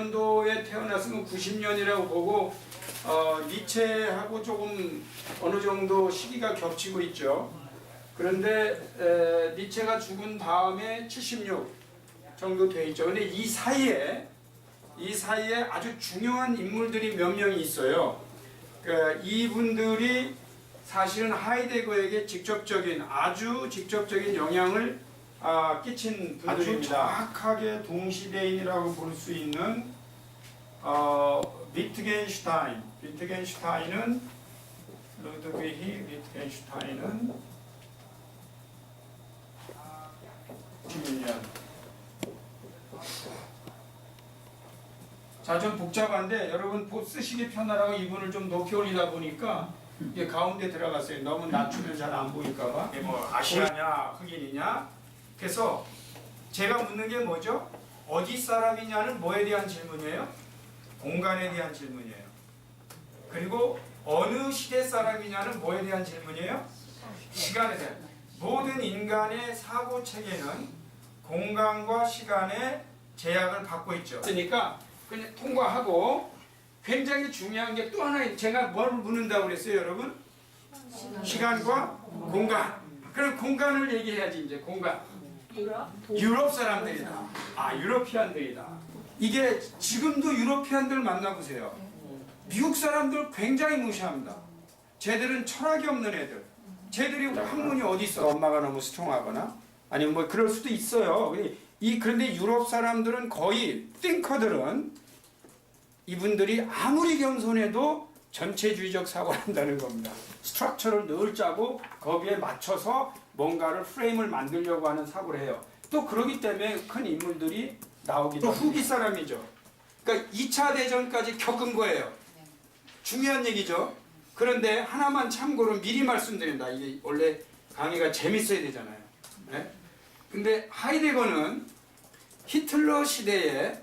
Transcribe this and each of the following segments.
1939년도에 태어났으면 90년이라고 보고 어, 니체하고 조금 어느 정도 시기가 겹치고 있죠. 그런데 에, 니체가 죽은 다음에 76 정도 돼 있죠. 근데 이 사이에 이 사이에 아주 중요한 인물들이 몇 명이 있어요. 그 이분들이 사실은 하이데거에게 직접적인 아주 직접적인 영향을 아, 끼친 아주 분들입니다. 정확하게 동시대인이라고 볼 수 있는 어, 비트겐슈타인. 비트겐슈타인은 루드비히 비트겐슈타인은 16년. 자, 좀 복잡한데 여러분 보 쓰시기 편하라고 이분을 좀 높이 올리다 보니까 이게 가운데 들어갔어요. 너무 낮추면 잘 안 보일까봐. 뭐 아시아냐 흑인이냐. 그래서 제가 묻는 게 뭐죠? 어디 사람이냐는 뭐에 대한 질문이에요? 공간에 대한 질문이에요. 그리고 어느 시대 사람이냐는 뭐에 대한 질문이에요? 시간에 대한. 모든 인간의 사고 체계는 공간과 시간의 제약을 받고 있죠. 그러니까 그냥 통과하고 굉장히 중요한 게 또 하나 제가 뭘 묻는다고 그랬어요, 여러분? 시간과 공간. 그럼 공간을 얘기해야지 이제 공간. 유럽 사람들이다. 아 유러피안들이다. 이게 지금도 유러피안들 만나보세요. 미국 사람들 굉장히 무시합니다. 쟤들은 철학이 없는 애들. 쟤들이 학문이 어디 있어? 엄마가 너무 스트롱하거나 아니면 뭐 그럴 수도 있어요. 이 그런데 유럽 사람들은 거의 띵커들은 이분들이 아무리 겸손해도 전체주의적 사고를 한다는 겁니다. 스트럭처를 늘 짜고 거기에 맞춰서 뭔가를 프레임을 만들려고 하는 사고를 해요. 또 그러기 때문에 큰 인물들이 나오기도 또 후기 사람이죠. 그러니까 2차 대전까지 겪은 거예요. 중요한 얘기죠. 그런데 하나만 참고로 미리 말씀드린다. 이게 원래 강의가 재밌어야 되잖아요. 네? 근데 하이데거는 히틀러 시대에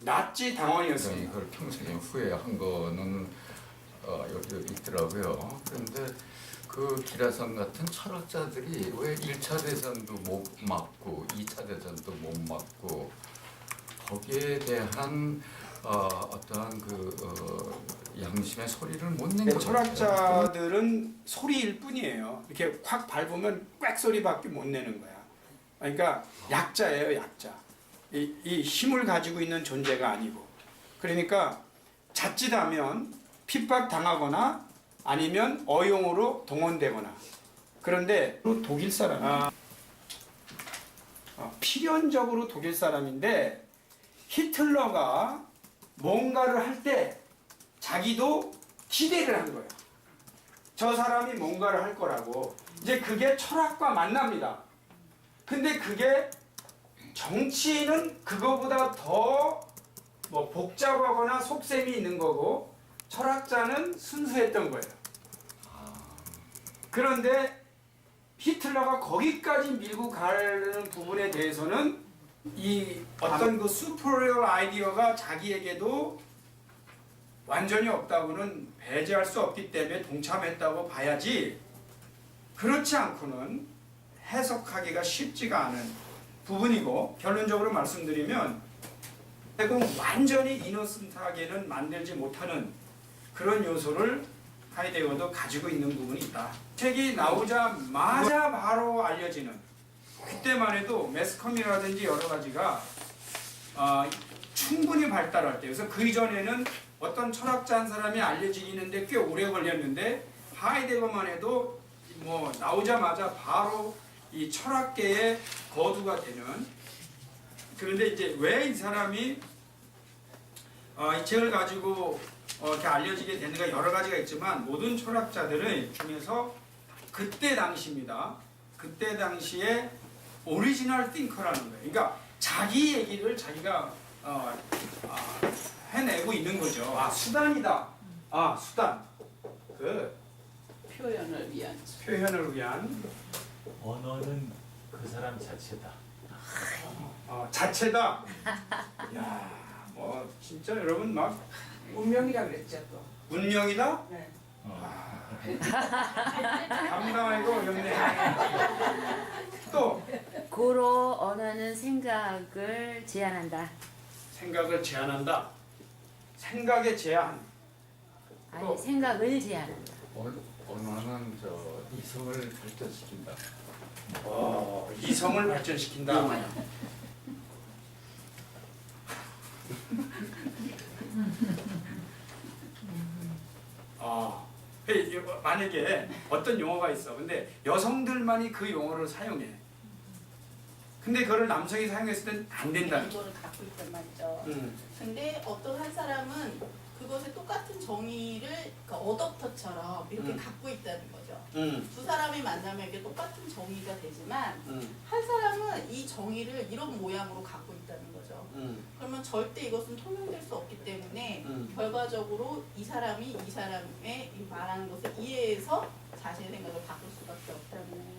나치 당원이었습니다. 이걸 평생에 후회한 거는 어, 여기 있더라고요. 그런데 그 기라성 같은 철학자들이 왜 1차 대전도 못 맞고 2차 대전도 못 맞고 거기에 대한 어, 어떠한 그 어, 양심의 소리를 못낸 네. 철학자들은 소리일 뿐이에요. 이렇게 확 밟으면 꽥 소리밖에 못 내는 거야. 그러니까 약자예요, 약자. 이, 이 힘을 가지고 있는 존재가 아니고. 그러니까 자칫하면 핍박 당하거나 아니면 어용으로 동원되거나. 그런데 독일 사람, 아, 어, 필연적으로 독일 사람인데 히틀러가 뭔가를 할 때 자기도 기대를 한 거예요. 저 사람이 뭔가를 할 거라고. 이제 그게 철학과 만납니다. 근데 그게 정치인은 그거보다 더 뭐 복잡하거나 속셈이 있는 거고 철학자는 순수했던 거예요. 그런데 히틀러가 거기까지 밀고 가는 부분에 대해서는 이 어떤 그 슈퍼리얼 아이디어가 자기에게도 완전히 없다고는 배제할 수 없기 때문에 동참했다고 봐야지 그렇지 않고는 해석하기가 쉽지가 않은 부분이고 결론적으로 말씀드리면 지금 완전히 이너슨트하게는 만들지 못하는 그런 요소를 하이데거도 가지고 있는 부분이 있다. 책이 나오자마자 바로 알려지는 그때만 해도 매스컴이라든지 여러 가지가 어, 충분히 발달할 때 그래서 그 이전에는 어떤 철학자 한 사람이 알려지기는데 꽤 오래 걸렸는데 하이데거만 해도 뭐 나오자마자 바로 이 철학계의 거두가 되는 그런데 이제 왜 이 사람이 어, 이 책을 가지고 어, 이렇게 알려지게 되는가 여러 가지가 있지만 모든 철학자들의 중에서 그때 당시입니다. 그때 당시에 오리지널 띵커라는 거예요. 그러니까 자기 얘기를 자기가 어, 아, 해내고 있는 거죠. 아 수단이다. 아 수단. 그 표현을 위한 표현을 위한 언어는 그 사람 자체다. 어, 자체다. 야, 뭐 진짜 여러분 막 운명이라 그랬죠 또. 운명이다. 네. 감당하기가 어렵네. 또 고로 언어는 생각을 제한한다. 생각을 제한한다. 생각의 제한. 또- 아니 생각을 제한한다. 언- 언어는 저 이성을 발전시킨다. 어, 이성을 발전시킨다. 아, 그 만약에 어떤 용어가 있어. 근데 여성들만이 그 용어를 사용해. 근데 그걸 남성이 사용했을 땐 안 된다는. 이거를 갖고 있단 말이죠. 음, 근데 어떤 한 사람은 그것에 똑같은 정의를 그러니까 어댑터처럼 이렇게 음. 갖고 있다는 거죠. 음, 두 사람이 만나면 이게 똑같은 정의가 되지만 음, 한 사람은 이 정의를 이런 모양으로 갖고 있다는 거죠. 음, 그러면 절대 이것은 통용될 수 없기 때문에 음. 결과적으로 이 사람이 이 사람의 이 말하는 것을 이해해서 자신의 생각을 바꿀 수밖에 없다는.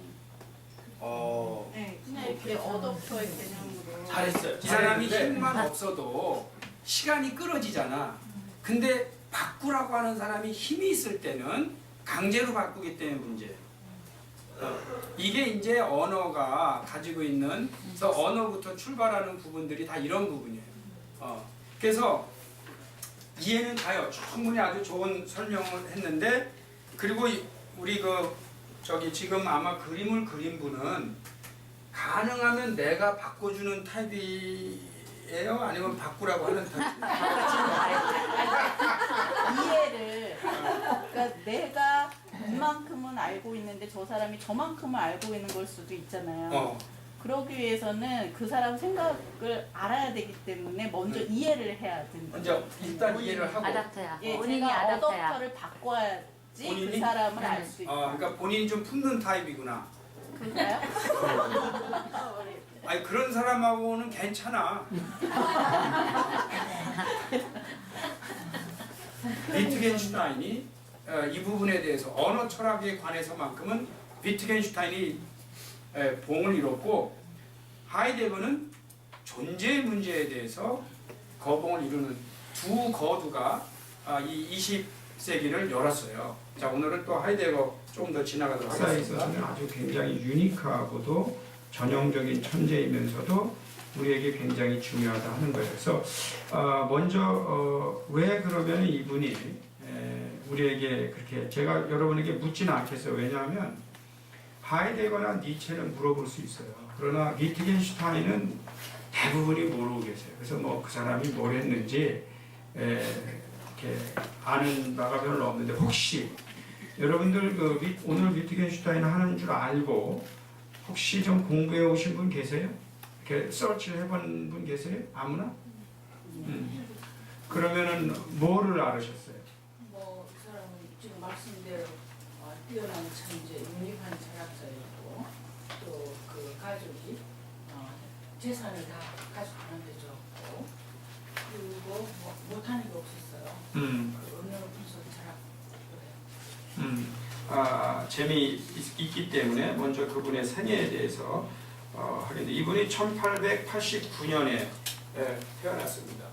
어, 네, 그냥 이렇게 어댑터의 개념으로. 잘했어요. 이 사람이 힘만 없어도 시간이 끌어지잖아. 근데 바꾸라고 하는 사람이 힘이 있을 때는 강제로 바꾸기 때문에 문제예요. 어, 이게 이제 언어가 가지고 있는 그래서 언어부터 출발하는 부분들이 다 이런 부분이에요. 어, 그래서 이해는 가요. 충분히 아주 좋은 설명을 했는데 그리고 이- 우리 그 저기 지금 아마 그림을 그린 분은 가능하면 내가 바꿔주는 타입이 에요? 아니면 바꾸라고 하는 타입이에요? 이해를 그러니까 내가 이만큼은 알고 있는데 저 사람이 저만큼은 알고 있는 걸 수도 있잖아요. 어, 그러기 위해서는 그 사람 생각을 알아야 되기 때문에 먼저 음. 이해를 해야 된다. 먼저 일단 이해를 하고 아답터야. 예, 본인이 아답터야. 어댑터를 바꿔야지 그 본인이? 사람을 알 수 있다. 어, 그러니까 본인이 좀 품는 타입이구나. 그런가요? 아니 그런 사람하고는 괜찮아. 비트겐슈타인이 어, 이 부분에 대해서 언어 철학에 관해서만큼은 비트겐슈타인이 에, 봉을 이뤘고 하이데거는 존재 문제에 대해서 거봉을 이루는 두 거두가 아, 이 20세기를 열었어요. 자 오늘은 또 하이데거 조금 더 지나가도록 하겠습니다. 있어서는 아주 굉장히 유니크하고도 전형적인 천재이면서도 우리에게 굉장히 중요하다 하는 거예요. 그래서 어, 먼저 어, 왜 그러면 이분이 에, 우리에게 그렇게 제가 여러분에게 묻지는 않겠어요. 왜냐하면 하이데거나 니체는 물어볼 수 있어요. 그러나 위트겐슈타인은 대부분이 모르고 계세요. 그래서 뭐 그 사람이 뭘 했는지 에, 이렇게 아는 바가 별로 없는데 혹시 여러분들 그 위- 오늘 위트겐슈타인 하는 줄 알고 혹시 좀 공부해 오신 분 계세요? 이렇게 서치를 해본 분 계세요? 아무나? 음. 그러면은 뭐를 알으셨어요? 뭐, 그 사람은 지금 말씀대로 어, 뛰어난 천재, 유니크한 철학자였고, 또 그 가족이 어, 재산을 다 가족한테 줬고, 그리고 뭐, 못하는 게 없었어요. 음, 그 언어 분석 해요. 음, 아, 재미 있, 있기 때문에 먼저 그분의 생애에 대해서 어, 하겠는데 이분이 1889년에 태어났습니다.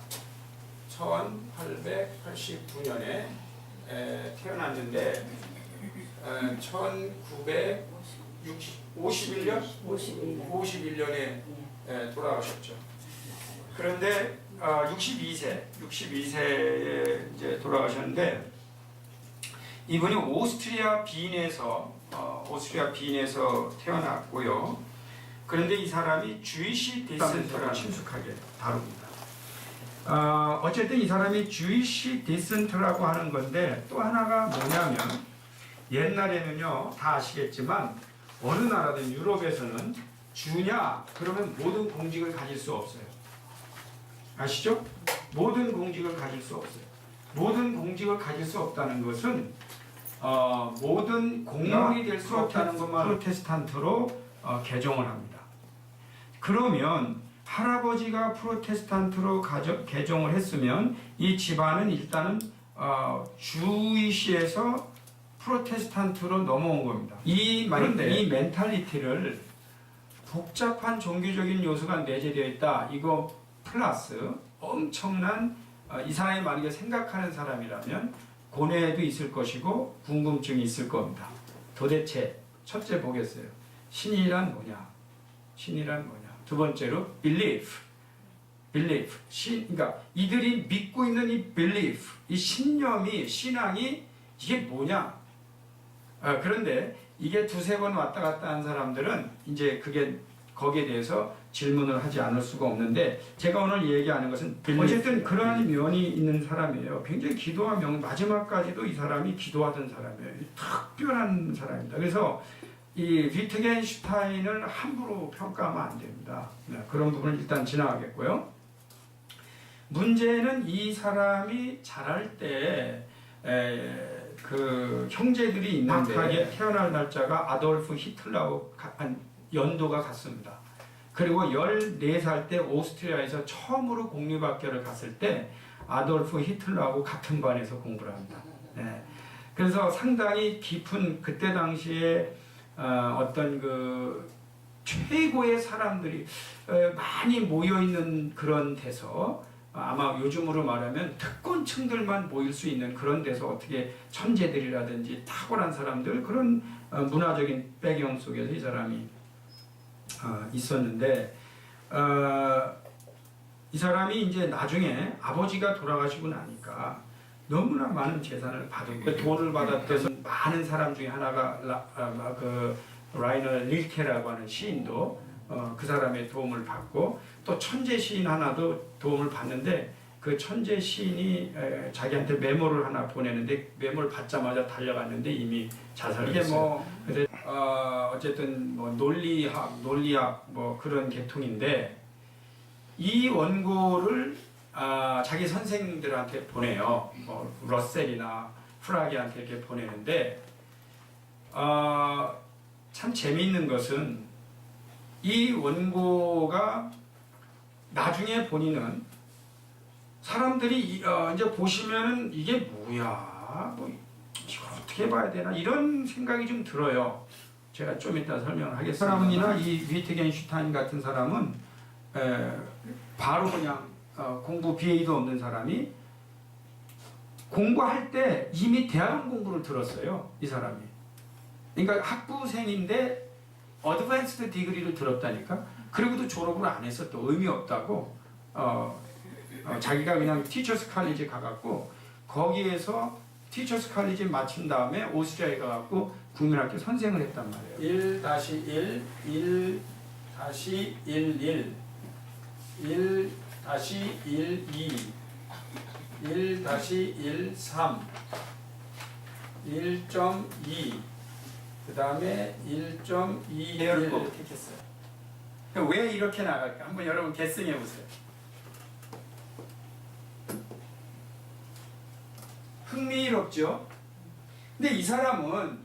1889년에 태어났는데 어, 1951년 51년. 51년에 돌아가셨죠. 그런데 어, 62세, 62세에 이제 돌아가셨는데 이분이 오스트리아 빈에서 어, 오스트리아 빈에서 태어났고요. 그런데 이 사람이 주이시 디센트를 친숙하게 다룹니다. 어, 어쨌든 이 사람이 주이시 디센트라고 하는 건데 또 하나가 뭐냐면 옛날에는요 다 아시겠지만 어느 나라든 유럽에서는 주냐 그러면 모든 공직을 가질 수 없어요. 아시죠? 모든 공직을 가질 수 없어요. 모든 공직을 가질 수 없다는 것은 어, 모든 공무원이 될 수 없다는 것만 프로테스탄트로 어, 개종을 합니다. 그러면 할아버지가 프로테스탄트로 가져, 개종을 했으면 이 집안은 일단은 어, 주이시에서 프로테스탄트로 넘어온 겁니다. 이, 이 멘탈리티를 복잡한 종교적인 요소가 내재되어 있다. 이거 플러스 엄청난 어, 이 사람이 만약에 생각하는 사람이라면 고뇌도 있을 것이고 궁금증이 있을 겁니다. 도대체 첫째 보겠어요. 신이란 뭐냐? 신이란 뭐냐? 두 번째로 belief. belief, 신, 그러니까 이들이 믿고 있는 이 belief, 이 신념이 신앙이 이게 뭐냐? 아, 그런데 이게 두세 번 왔다 갔다 한 사람들은 이제 그게 거기에 대해서 질문을 하지 않을 수가 없는데 제가 오늘 얘기하는 것은 어쨌든 그러한 면이 있는 사람이에요. 굉장히 기도와 명 마지막까지도 이 사람이 기도하던 사람이에요. 특별한 사람입니다. 그래서 이 위트겐슈타인을 함부로 평가하면 안 됩니다. 네, 그런 부분을 일단 지나가겠고요. 문제는 이 사람이 자랄 때그 형제들이 있는데 태어날 날짜가 아돌프 한 연도가 같습니다. 그리고 14살 때 오스트리아에서 처음으로 공립학교를 갔을 때 아돌프 히틀러하고 같은 반에서 공부를 합니다. 네. 그래서 상당히 깊은 그때 당시에 어, 어떤 그 최고의 사람들이 어, 많이 모여 있는 그런 데서 아마 요즘으로 말하면 특권층들만 모일 수 있는 그런 데서 어떻게 천재들이라든지 탁월한 사람들 그런 어, 문화적인 배경 속에서 이 사람이 어, 있었는데 어, 이 사람이 이제 나중에 아버지가 돌아가시고 나니까 너무나 많은 재산을 받은 그 돈을 받았던 많은 사람 중에 하나가 라, 아, 그 라이너 릴케라고 하는 시인도 어, 그 사람의 도움을 받고 또 천재 시인 하나도 도움을 받는데 그 천재 시인이 에, 자기한테 메모를 하나 보내는데 메모를 받자마자 달려갔는데 이미 자살을 이게 뭐 어, 어쨌든 뭐 논리학 논리학 뭐 그런 계통인데 이 원고를 아, 자기 선생들한테 보내요. 뭐 러셀이나 프라기한테 이렇게 보내는데 어, 참 재미있는 것은 이 원고가 나중에 본인은 사람들이 이- 어, 이제 보시면은 이게 뭐야, 뭐 이걸 어떻게 봐야 되나 이런 생각이 좀 들어요. 제가 좀 이따 설명을 하겠습니다. 사람이나 이 위트겐슈타인 같은 사람은 에, 바로 그냥 어, 공부 BA도 없는 사람이 공부할 때 이미 대학원 공부를 들었어요. 이 사람이. 그러니까 학부생인데 어드밴스드 디그리를 들었다니까. 그리고도 졸업을 안 했어. 또 의미 없다고. 어, 어, 자기가 그냥 티처스 칼리지 가갖고 거기에서 티처스 칼리지 마친 다음에 오스트리아에 가갖고 국민학교 선생을 했단 말이에요. 1-1, 1-11, 1 다시 1, 2, 1 다시 1, 3, 1.2, 그 다음에 1.2 계열법을 택했어요. 그러니까 왜 이렇게 나갈까? 한번 여러분 개승해 보세요. 흥미롭죠? 근데 이 사람은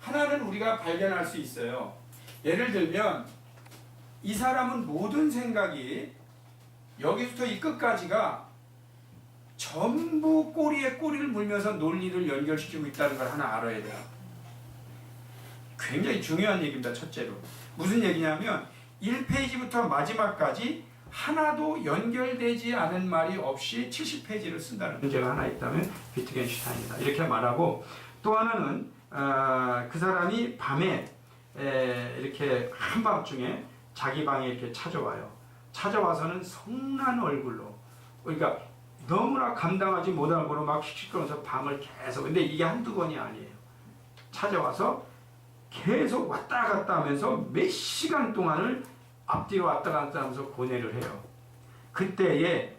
하나는 우리가 발견할 수 있어요. 예를 들면 이 사람은 모든 생각이 여기부터 이 끝까지가 전부 꼬리에 꼬리를 물면서 논리를 연결시키고 있다는 걸 하나 알아야 돼요. 굉장히 중요한 얘기입니다. 첫째로. 무슨 얘기냐면 1페이지부터 마지막까지 하나도 연결되지 않은 말이 없이 70페이지를 쓴다는 문제가 하나 있다면 비트겐슈타인이다. 이렇게 말하고 또 하나는 어, 그 사람이 밤에 에, 이렇게 한밤중에 자기 방에 이렇게 찾아와요. 찾아와서는 성난 얼굴로 그러니까 너무나 감당하지 못하고 막 씩씩거려서 밤을 계속 근데 이게 한두 번이 아니에요. 찾아와서 계속 왔다 갔다 하면서 몇 시간 동안을 앞뒤로 왔다 갔다 하면서 고뇌를 해요. 그때에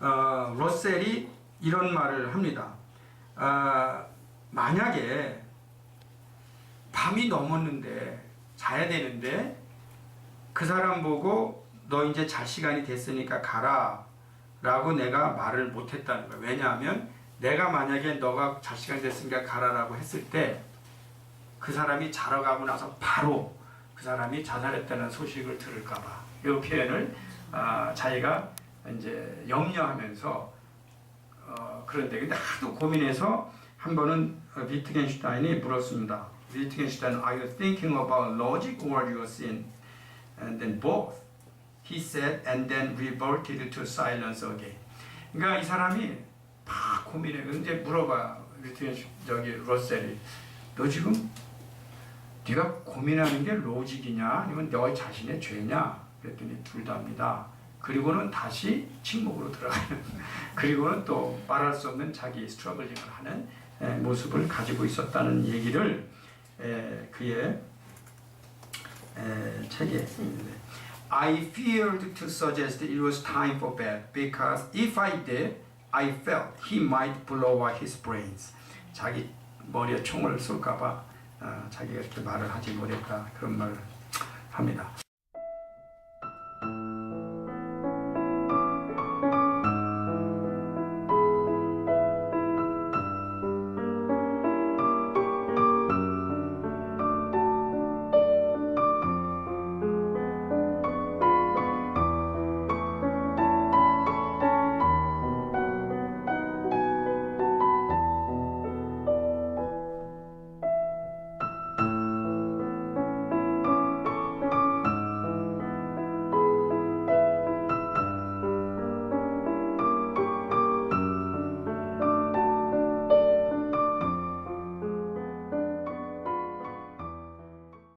어, 러셀이 이런 말을 합니다. 아, 만약에 밤이 넘었는데 자야 되는데 그 사람 보고 너 이제 잘 시간이 됐으니까 가라 라고 내가 말을 못했다는 거야. 왜냐하면 내가 만약에 너가 잘 시간 됐으니까 가라라고 했을 때 그 사람이 자러 가고 나서 바로 그 사람이 자살했다는 소식을 들을까봐 이 표현을 아, 자기가 이제 염려하면서 어, 그런데 근데 하도 고민해서 한 번은 어, 비트겐슈타인이 물었습니다. 비트겐슈타인, are you thinking about logic or your sin? And then both. He said, and then reverted to silence again. 그러니까 이 사람이 막 고민해. 근데 물어봐. 비트겐슈 저기 러셀이 너 지금 네가 고민하는 게 로직이냐 아니면 너 자신의 죄냐? 그랬더니 둘 다입니다. 그리고는 다시 침묵으로 들어가는 그리고는 또 말할 수 없는 자기 스트러글링을 하는 에, 모습을 가지고 있었다는 얘기를 에, 그의 에, 책에 있는데 I feared to suggest it was time for bed because if I did, I felt he might blow out his brains. 자기 머리에 총을 쏠까봐 어, 자기가 이렇게 말을 하지 못했다 그런 말을 합니다.